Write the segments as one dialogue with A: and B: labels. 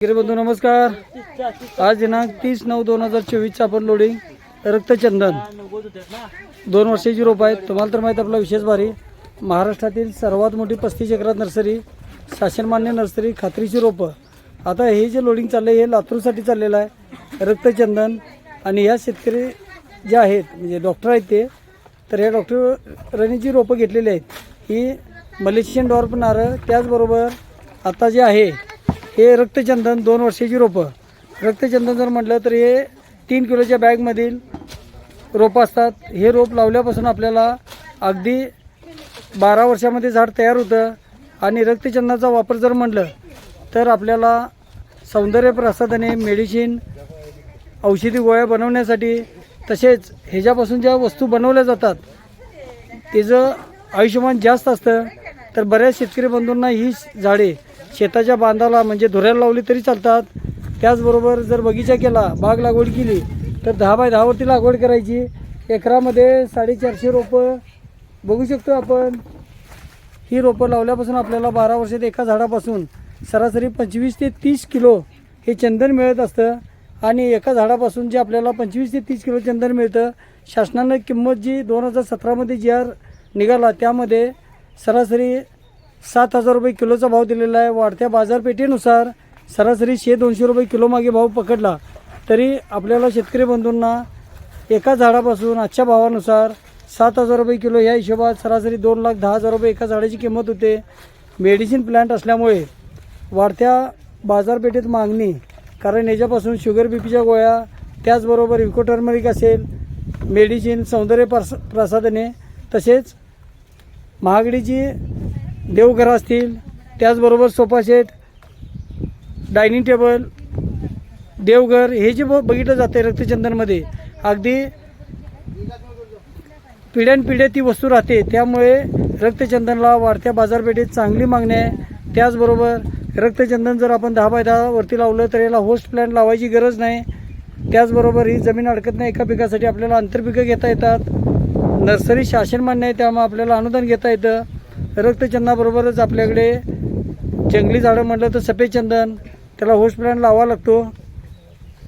A: गिरे बंधू नमस्कार. आज दिनांक तीस नऊ दोन हजार चोवीसचं आपण लोडिंग रक्तचंदन. दोन वर्षाची रोप आहेत. तुम्हाला तर माहीत आपला विशेष भारी महाराष्ट्रातील सर्वात मोठी पस्तीस एकरात नर्सरी शासनमान्य नर्सरी खात्रीची रोपं. आता हे जे लोडिंग चाललं आहे हे लातूरसाठी चाललेलं आहे. रक्तचंदन आणि ह्या शेतकरी जे आहेत म्हणजे डॉक्टर आहेत ते तर ह्या डॉक्टरांनी जी रोपं घेतलेली आहेत. ही मलेशियन डॉर्प नारळ त्याचबरोबर आता जे आहे हे रक्तचंदन दोन वर्षाची रोपं. रक्तचंदन जर म्हटलं तर हे तीन किलोच्या बॅगमधील रोपं असतात. हे रोप लावल्यापासून आपल्याला अगदी बारा वर्षामध्ये झाड तयार होतं. आणि रक्तचंदनाचा वापर जर म्हटलं तर आपल्याला सौंदर्य प्रसाधने मेडिसिन औषधी गोळ्या बनवण्यासाठी तसेच ह्याच्यापासून ज्या वस्तू बनवल्या जातात त्याचं आयुष्यमान जास्त असतं तर बऱ्याच शेतकरी बंधूंना ही झाडे शेताच्या बांधाला म्हणजे धुऱ्याला लावली तरी चालतात. त्याचबरोबर जर बगीचा केला बाग लागवड केली तर दहा बाय दहावरती लागवड करायची. एकरामध्ये साडेचारशे रोपं बघू शकतो आपण. ही रोपं लावल्यापासून आपल्याला बारा वर्षात एका झाडापासून सरासरी पंचवीस ते तीस किलो हे चंदन मिळत असतं. आणि एका झाडापासून जे आपल्याला पंचवीस ते तीस किलो चंदन मिळतं शासनानं किंमत जी दोन हजार सतरामध्ये जी आर निघाला त्यामध्ये सरासरी सात हजार रुपये किलोचा भाव दिलेला आहे. वाढत्या बाजारपेठेनुसार सरासरी शे दोनशे रुपये किलो मागे भाव पकडला. तरी आपल्याला शेतकरी बंधूंना एका झाडापासून आजच्या भावानुसार सात हजार रुपये किलो या हिशोबात सरासरी दोन लाख दहा हजार रुपये एका झाडाची किंमत होते. मेडिसिन प्लांट असल्यामुळे वाढत्या बाजारपेठेत मागणी कारण याच्यापासून शुगर बी पीच्या गोळ्या त्याचबरोबर इकोटर्मरिक असेल मेडिसिन सौंदर्य प्रस प्रसाधने तसेच महागडीची देवघर असतील त्याचबरोबर सोफासेट डायनिंग टेबल देवघर हे जे ब- बघितलं जाते रक्तचंदनमध्ये अगदी पिढ्यानपिढ्या ती वस्तू राहते. त्यामुळे रक्तचंदनला वाढत्या बाजारपेठेत चांगली मागणी आहे. त्याचबरोबर रक्तचंदन जर आपण दहा बाय दहा वरती लावलं तर याला होस्ट प्लॅन लावायची गरज नाही. त्याचबरोबर ही जमीन अडकत नाही. एका पिकासाठी आपल्याला आंतरपिकं घेता येतात. नर्सरी शासन मान्य आहे त्यामुळे आपल्याला अनुदान घेता येतं. रक्तचंदनाबरोबरच आपल्याकडे जंगली झाडं म्हटलं तर सफेद चंदन त्याला होस्ट प्लॅन लावावा लागतो.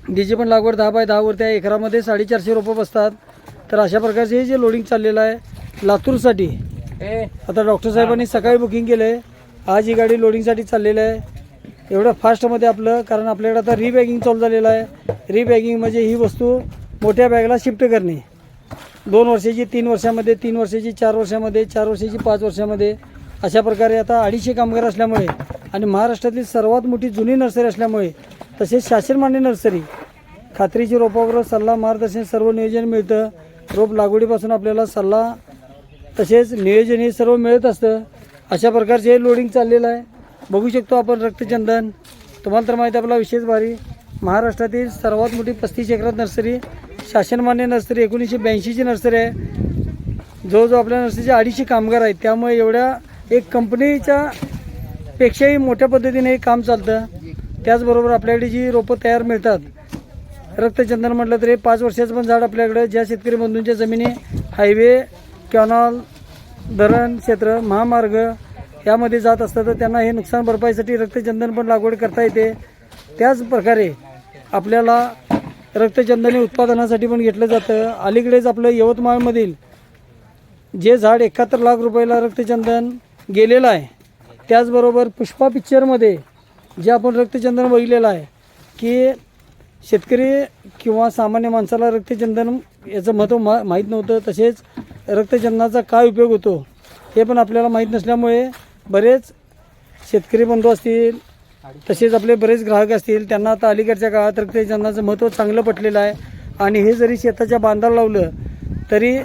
A: त्याची पण लागवड दहा बाय दहावरती आहे. एकरामध्ये साडेचारशे रोपं बसतात. तर अशा प्रकारचे हे जे लोडिंग चाललेलं आहे लातूरसाठी. आता डॉक्टर साहेबांनी सकाळी बुकिंग केलं आहे आज ही गाडी लोडिंगसाठी चाललेलं आहे. एवढं फास्टमध्ये आपलं कारण आपल्याकडे आता रिबॅगिंग चालू झालेलं आहे. रिबॅगिंग म्हणजे ही वस्तू मोठ्या बॅगला शिफ्ट करणे. दोन वर्षाची तीन वर्षामध्ये तीन वर्षाची चार वर्षामध्ये चार वर्षाची पाच वर्षामध्ये. अशा प्रकारे आता अडीचशे कामगार असल्यामुळे आणि महाराष्ट्रातली सर्वात मोठी जुनी नर्सरी असल्यामुळे तसेच शासनमान्य नर्सरी खात्रीची रोपावर सल्ला मार्गदर्शन सर्व नियोजन मिळतं. रोप लागवडीपासून आपल्याला सल्ला तसेच नियोजन हे सर्व मिळत असतं. अशा प्रकारचे हे लोडिंग चाललेलं आहे. बघू शकतो आपण रक्तचंदन. तुम्हाला तर माहिती आहे आपला विशेष भारी. महाराष्ट्रातील सर्वात मोठी पस्तीस एकरात नर्सरी शासनमान्य नर्सरी एकोणीसशे ब्याऐंशीची नर्सरी आहे. जवळजवळ आपल्या नर्सरीचे अडीचशे कामगार आहेत. त्यामुळे एवढ्या एक कंपनीच्या पेक्षाही मोठ्या पद्धतीने हे काम चालतं. त्याचबरोबर आपल्याकडे जी रोपं तयार मिळतात रक्तचंदन म्हटलं तर हे पाच वर्षाचं पण झाड आपल्याकडे ज्या शेतकरी बंधूंच्या जमिनी हायवे कॅनॉल धरण क्षेत्र महामार्ग यामध्ये जात असतात तर त्यांना हे नुकसान भरपाईसाठी रक्तचंदन पण लागवड करता येते. त्याच प्रकारे आपल्याला रक्तचंदने उत्पादनासाठी पण घेतलं जातं. अलीकडेच आपलं यवतमाळमधील जे झाड एकाहत्तर लाख रुपयाला रक्तचंदन गेलेलं आहे त्याचबरोबर पुष्पा पिक्चरमध्ये जे आपण रक्तचंदन बघितलेलं आहे की शेतकरी किंवा सामान्य माणसाला रक्तचंदन याचं महत्त्व मा माहीत नव्हतं. तसेच रक्तचंदनाचा काय उपयोग होतो हे पण आपल्याला माहीत नसल्यामुळे बरेच शेतकरी बंधू असतील तसेच आपले बरेच ग्राहक असतील त्यांना आता अलीकडच्या काळात रक्तदानाचं महत्त्व चांगलं पटलेलं आहे आणि हे जरी शेताच्या बांधाला लावलं तरी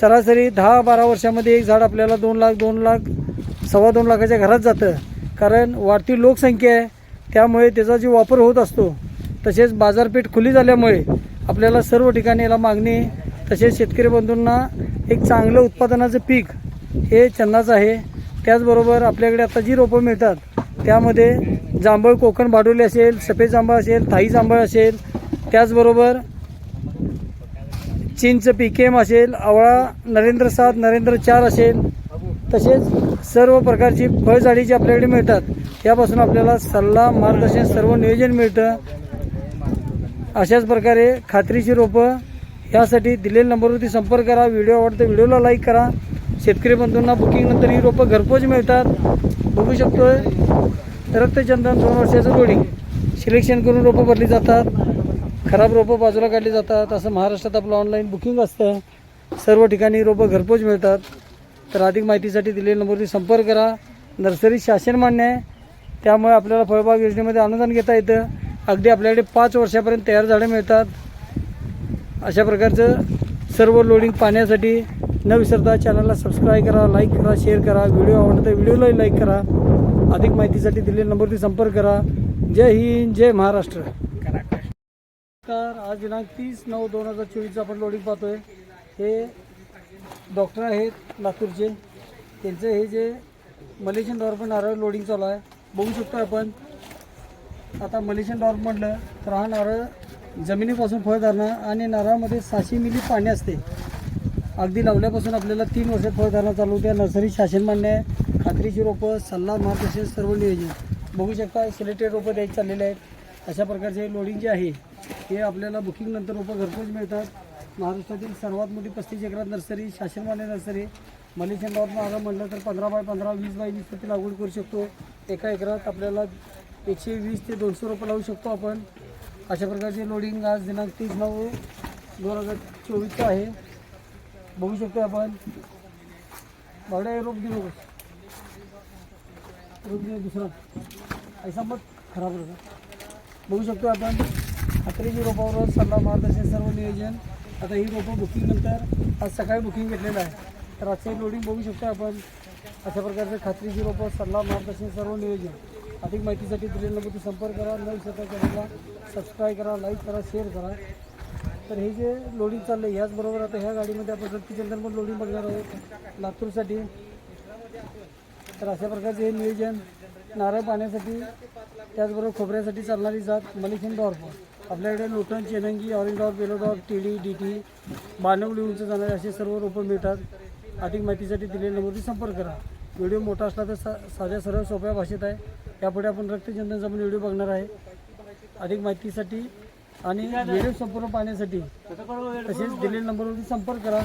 A: सरासरी दहा बारा वर्षामध्ये एक झाड आपल्याला दोन लाख दोन लाख सव्वा दोन लाखाच्या घरात जातं. कारण वाढती लोकसंख्या आहे त्यामुळे त्याचा जो वापर होत असतो तसेच बाजारपेठ खुली झाल्यामुळे आपल्याला सर्व ठिकाणी याला मागणी तसेच शेतकरी बंधूंना एक चांगलं उत्पादनाचं पीक हे चंदाचं आहे. त्याचबरोबर आपल्याकडे आता जी रोपं मिळतात त्यामध्ये जांभळ कोकण बाडोली असेल सफेद जांभळ असेल थाई जांभळ असेल त्याचबरोबर चिंच पी के एम असेल आवळा नरेंद्र सात नरेंद्र चार असेल तसेच सर्व प्रकारची फळझाडी जी आपल्याकडे मिळतात त्यापासून आपल्याला सल्ला मार्गदर्शन सर्व नियोजन मिळतं. अशाच प्रकारे खात्रीची रोपं यासाठी दिलेल्या नंबरवरती संपर्क करा. व्हिडिओ आवडतो व्हिडिओला लाईक करा. शेतकरी बंधूंना बुकिंगनंतर ही रोपं घरपोच मिळतात. बघू शकतो रक्तचंदन दोन वर्षाचं लोडिंग सिलेक्शन करून रोपं भरली जातात. खराब रोपं बाजूला काढली जातात. असं महाराष्ट्रात आपलं ऑनलाईन बुकिंग असतं. सर्व ठिकाणी रोपं घरपोच मिळतात. तर अधिक माहितीसाठी दिलेल्या नंबरवरती संपर्क करा. नर्सरी शासन मान्य आहे. त्यामुळे आपल्याला फळबाग योजनेमध्ये अनुदान घेता येतं. अगदी आपल्याकडे पाच वर्षापर्यंत तयार झाडे मिळतात. अशा प्रकारचं सर्व लोडिंग पाहण्यासाठी न विसरता चॅनलला सबस्क्राईब करा लाईक करा शेअर करा. व्हिडिओ आवडला तर व्हिडिओलाही लाईक करा. अधिक माहितीसाठी दिलेल्या नंबरवरती संपर्क करा. जय हिंद जय महाराष्ट्र. तर आज दिनांक तीस नऊ दोन हजार चोवीसचं आपण लोडिंग पाहतोय. हे डॉक्टर आहेत लातूरचे. त्यांचं हे जे मलेशियन डॉर्फ नारळ लोडिंग चालू आहे. बघू शकतो आपण. आता मलेशियन डॉर्फ म्हटलं तर हा नारळ जमिनीपासून फळ धरणं आणि नारळामध्ये सहाशे मिली पाणी असते. अगदी लावल्यापासून आपल्याला तीन वर्षात फळ चालू होते. नर्सरी शासन मान्य आहे. खात्रीची रोपं सल्ला मार्गदर्शन सर्व नियोजन. बघू शकता सिलेक्टेड रोपं द्यायची चाललेले आहेत. अशा प्रकारचे लोडिंग जे आहे हे आपल्याला बुकिंगनंतर रोपं घरपोच मिळतात. महाराष्ट्रातील सर्वात मोठी पस्तीस एकरात नर्सरी शासन मान्य नर्सरी. मलेशियन डॉट म्हणलं म्हटलं तर पंधरा बाय पंधरा वीस बाय वीस पत्ती लागवड करू शकतो. एका एकरात आपल्याला एकशे वीस ते दोनशे रोपं लावू शकतो आपण. अशा प्रकारचे लोडिंग आज दिनांक तीस नऊ दोन हजार चोवीसचं आहे. बघू शकतो आपण. बावड्या रोप देऊ रोप दे दुसरा. ऐसा मत खराब होता. बघू शकतो आपण. खात्रीची रोपावर सल्ला मार्गदर्शन सर्व नियोजन. आता ही रोपं बुकिंगनंतर आज सकाळी बुकिंग घेतलेलं आहे. तर आजचं लोडिंग बघू शकतो आपण. अशा प्रकारचे खात्रीची रोपं सल्ला मार्गदर्शन सर्व नियोजन. अधिक माहितीसाठी दिलेल्या नंबर संपर्क करा. नवीन विसरता चॅनलला सबस्क्राईब करा लाईक करा शेअर करा. तर हे जे लोडिंग चाललं आहे ह्याचबरोबर आता ह्या गाडीमध्ये आपण रक्तीचंदन पण लोडिंग बघणार आहोत लातूरसाठी. तर अशा प्रकारचे हे नियोजन नारळ पाण्यासाठी त्याचबरोबर खोबऱ्यासाठी चालणारी जात मलेशियन डॉर्फ. आपल्याकडे लोटन चेनंगी orange dwarf yellow dwarf T D D T बानवली उंच जाणारे असे सर्व रोपं मिळतात. अधिक माहितीसाठी दिलेल्या नंबरवरती संपर्क करा. व्हिडिओ मोठा असला तर सा साध्या सरळ सोप्या भाषेत आहे. यापुढे आपण रक्तचंदनचा पण व्हिडिओ बघणार आहे. अधिक माहितीसाठी आणि व्हिडिओ संपूर्ण पाहण्यासाठी तसेच दिलेल्या नंबरवरती संपर्क करा.